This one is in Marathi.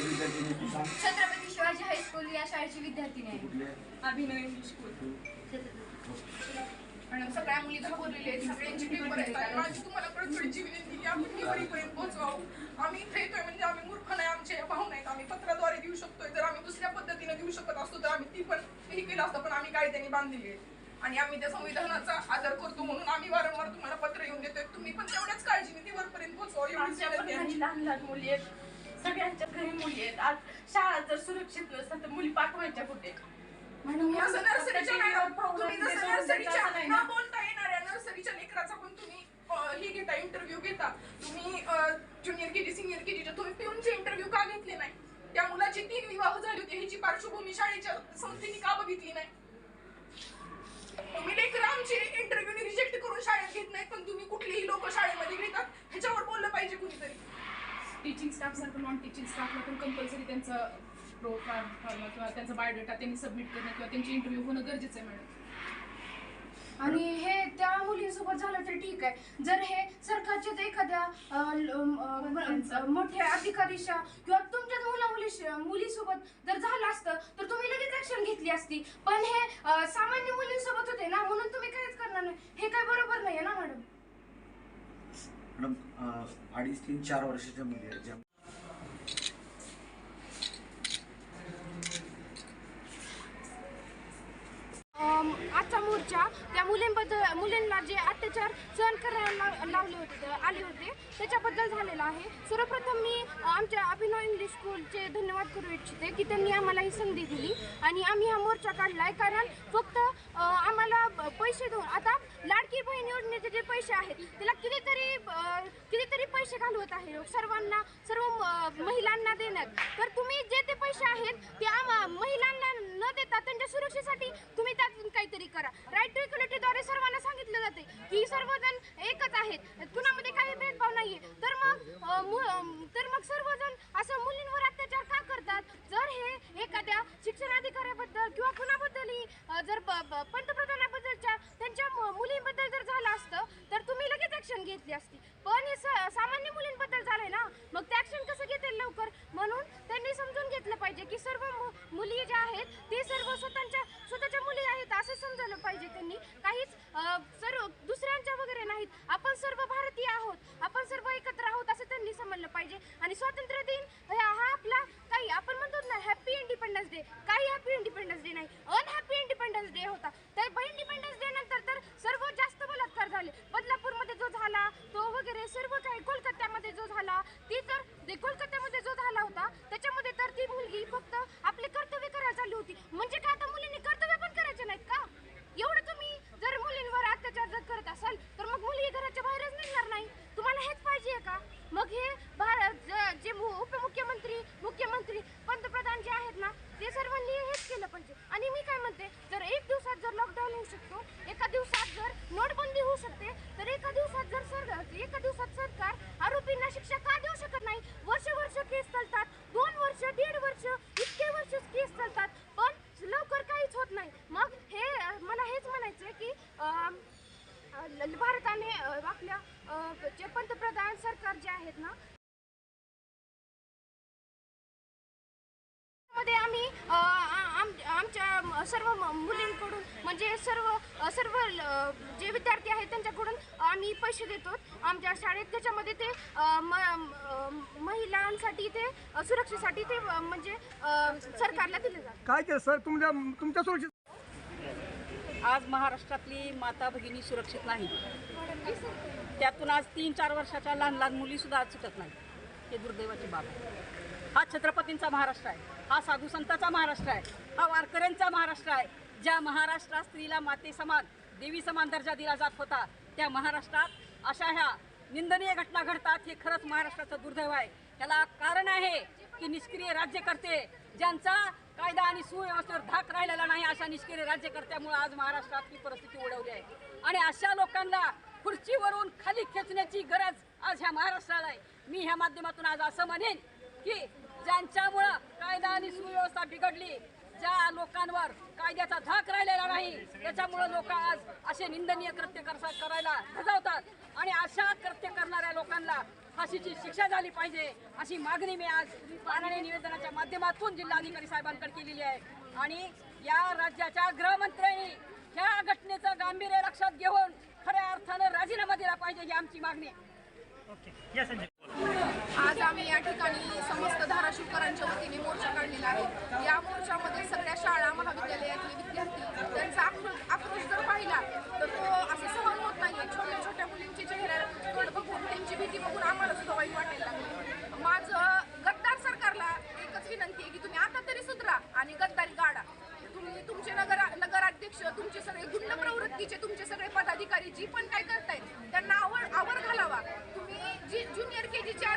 विद्यार्थी तू सांग. छत्रपती शिवाजी हायस्कूल या शाळेची विद्यार्थिनी आहे कुठले? अभिनव इंग्लिश स्कूल. मॅडम सगळ्या मुली घाबरलेल्या आहेत. सगळ्यांची पेपर आहेत. आणि माझी तुम्हाला कडकडीची विनंती की आपण निवडीपर्यंत पोहोचवावं. आम्ही इथे येतोय म्हणजे आम्ही मूर्ख नाही आमचे भाऊ नाहीत आम्ही पत्राद्वारे देऊ शकतोय. जर आम्ही दुसऱ्या पद्धतीने देऊ शकत असतो तर आम्ही ती पण हे केलं असतं. पण आम्ही कायद्याने बांधलेली आहे. आणि आम्ही त्या संविधानाचा आदर करतो म्हणून आम्ही वारंवार तुम्हाला पत्र येऊन देतोय. तुम्ही पण तेवढ्याच काळजीने ती वरपर्यंत पोहोचवा. एवढीच आमच्या पण विनंती आहे. घरी लहान लहान मुली आहेत. सगळ्यांच्या घरी मुली आहेत. आज शाळा जर सुरक्षित नसतात तर मुली पाठवायच्या कुठे? म्हणून असं नर्सरीच्या मॅडम तुम्ही जसं देतो, नर्सरीच्या देतो असं नाही ना. न बोलता येणाऱ्या नर्सरीच्या लेकराचा पण तुम्ही हे घेता इंटरव्ह्यू घेता. तुम्ही ज्युनियर केजी सिनियर केजीच्या तुम्ही पिऊनचे इंटरव्ह्यू का घेतले नाही? त्या मुलाचे तीन विवाह झाले होते. ह्याची पार्श्वभूमी शाळेच्या संस्थेने का बघितली नाही? तुम्ही लेकर आमचे इंटरव्ह्यू रिजेक्ट करून शाळेत घेत नाही पण तुम्ही कुठलीही लोक शाळेमध्ये घेतात. ह्याच्यावर बोललं पाहिजे कुणीतरी. टीचिंग स्टाफ सारखं नॉन टीचिंग स्टाफला पण कंपल्सरी त्यांचं प्रो फॉर्म किंवा त्यांचा बायोडेटा त्यांनी सबमिट करणं किंवा त्यांची इंटरव्ह्यू होणं गरजेचं आहे मॅडम आणि हे त्या मुलींसोबत झालं तर ठीक आहे. जर हे सरकारच्याच एखाद्या मोठ्या अधिकारीच्या किंवा तुमच्याच मुला मुली मुलीसोबत जर झालं असतं तर तुम्ही लगेच ऍक्शन घेतली असती. पण हे सामान्य मुलींसोबत होते ना म्हणून तुम्ही काहीच करणार नाही. हे काय बरोबर नाहीये ना? मॅडम अडीच तीन चार वर्षाच्या मुली आहेत ज्या आजचा मोर्चा त्या मुलींबद्दल मुलींना जे अत्याचार सहन करायला लावले होते आले होते त्याच्याबद्दल झालेला आहे. सर्वप्रथम मी आमच्या अभिनव इंग्लिश स्कूलचे धन्यवाद करू इच्छिते की त्यांनी आम्हाला ही संधी दिली आणि आम्ही हा मोर्चा काढला आहे कारण फक्त आम्हाला पैसे देऊन आता लाडकी बहीण योजनेचे जे पैसे आहेत त्याला कितीतरी कितीतरी पैसे घालवत आहे हो, सर्वांना सर्व महिलांना देण्यात. तर तुम्ही जे ते पैसे आहेत ते आम्हा महिलांना न देता त्यांच्या सुरक्षेसाठी तुम्ही त्यातून काहीतरी करा. राईट टू इक्वलिटीद्वारे सर्वांना सांगितलं जाते की सर्वजण एकच आहेत. कुणामध्ये काही भेदभाव नाहीये. तर मग तर मग सर्वजण असं मुलींवर अत्याचार का करतात जर हे एखाद्या शिक्षणाधिकाऱ्याबद्दल किंवा कुणाबद्दलही अ, जर प- प- पंतप्रधानाबद्दलच्या त्यांच्या मु- मुलींबद्दल जर झालं असतं तर तुम्ही लगेच ऍक्शन घेतली असती पण हे स- सामान्य मुलींबद्दल झालंय ना मग ते ऍक्शन कसं घेतील लवकर म्हणून त्यांनी समजून घेतलं पाहिजे की सर्व मु- मुली ज्या आहेत. ते सर्व स्वतःच्या स्वतःच्या मुली आहेत असं समजायला पाहिजे त्यांनी. काहीच सर्व दुसऱ्यांच्या वगैरे नाहीत. आपण सर्व भारतीय आहोत. आपण सर्व एकत्र आहोत असं त्यांनी समजलं पाहिजे. आणि स्वातंत्र्य दिन हा हा आपला काही आपण म्हणतो ना हॅपी इंडिपेंडन्स डे काही हॅपी इंडिपेंडन्स डे नाही. अनहॅपी इंडिपेंडन्स डे होता. तर इंडिपेंडन्स डे नंतर तर सर्व जास्त बलात्कार झाले. बदलापूरमध्ये जो झाला तो वगैरे सर्व काही कोलकात्यामध्ये जो झाला ती ते कोलकात्यामध्ये जो झाला होता त्याच्यामध्ये तर ती मुलगी फक्त आपले कर्तव्य करायला चालली होती म्हणजे काय आता मुलींनी कर्तव्य पण करायचे नाहीत का एवढं तुम्ही जर मुलींवर अत्याचार जर करत असाल तर मग मुली घराच्या बाहेरच निघणार नाही तुम्हाला हेच पाहिजे का मग हे भारत ज- जे मु- उपमुख्यमंत्री मुख्यमंत्री पंतप्रधान जे आहेत ना ते सर्वांनी हेच केलं पाहिजे आणि मी काय म्हणते जर एक दिवसात जर लॉकडाऊन होऊ शकतो एका दिवसात जर नोटबंदी होऊ शकते तर एका दिवसात जर सर एका दिवसात सरकार आरोपींना शिक्षा का देऊ शकत नाही वर्ष वर्ष केस चालतात दोन वर्ष दीड वर्ष इतके वर्ष केस चालतात पण लवकर काहीच होत नाही मग हे अ, मला हेच म्हणायचं आहे की अम, अ, भारताने अ, आपल्या जे पंतप्रधान सरकार जे आहेत ना मध्ये आम्ही आमच्या सर्व मुलींकडून म्हणजे सर्व सर्व जे विद्यार्थी आहेत त्यांच्याकडून आम्ही पैसे देतो. आमच्या शाळेत त्याच्यामध्ये ते महिलांसाठी ते सुरक्षेसाठी ते म्हणजे सरकारला दिले जातात. काय केलं सर? तुमच्या तुमच्या सुरक्षित आज महाराष्ट्रातली माता भगिनी सुरक्षित नाही त्यातून आज तीन चार वर्षाच्या लहान लहान मुलीसुद्धा आज सुटत नाही हे दुर्दैवाची बाब आहे. हा छत्रपतींचा महाराष्ट्र आहे. हा साधू संतांचा महाराष्ट्र आहे. हा वारकऱ्यांचा महाराष्ट्र आहे. ज्या महाराष्ट्रात स्त्रीला माते समान देवी समान दर्जा दिला जात होता त्या महाराष्ट्रात अशा ह्या निंदनीय घटना घडतात हे खरंच महाराष्ट्राचं दुर्दैव आहे. त्याला कारण आहे की निष्क्रिय राज्यकर्ते ज्यांचा कायदा आणि सुव्यवस्थेवर धाक राहिलेला नाही अशा निष्क्रिय राज्यकर्त्यामुळे आज महाराष्ट्रात ही परिस्थिती उडवली आहे. आणि अशा लोकांना खुर्चीवरून खाली खेचण्याची गरज आज ह्या महाराष्ट्राला आहे. मी ह्या माध्यमातून आज असं म्हणेन की ज्यांच्यामुळं कायदा आणि सुव्यवस्था बिघडली ज्या लोकांवर कायद्याचा धाक राहिलेला नाही त्याच्यामुळं लोक आज असे निंदनीय कृत्य करायला धजावतात. आणि अशा कृत्य करणाऱ्या लोकांना फाशीची शिक्षा झाली पाहिजे अशी मागणी मी आज माननीय निवेदनाच्या माध्यमातून जिल्हाधिकारी साहेबांकडे केलेली आहे. आणि या राज्याच्या गृहमंत्र्यांनी ह्या घटनेचं गांभीर्य लक्षात घेऊन खऱ्या अर्थानं राजीनामा दिला पाहिजे ही आमची मागणी आहे. आज आम्ही या ठिकाणी समस्त धाराशिवकरांच्या वतीने मोर्चा काढलेला आहे. या मोर्चामध्ये सगळ्या शाळा महाविद्यालयातले विद्यार्थी त्यांचा आक्रोश आक्रोश जर पाहिला तर तो असं सहन होत नाहीये. छोट्या छोट्या मुलींची चेहऱ्याकडे बघून त्यांची भीती बघून आम्हाला सुद्धा वाईट वाटायला लागले माझं गद्दार सरकारला एकच विनंती आहे की तुम्ही आता तरी सुधरा आणि गद्दारी काढा तुम्ही तुमचे नगर नगराध्यक्ष तुमचे सगळे गुंड प्रवृत्तीचे तुमचे सगळे पदाधिकारी जी पण काय करतायत त्यांना आवड आवर घालावा. तुम्ही जी ज्युनियर के जीच्या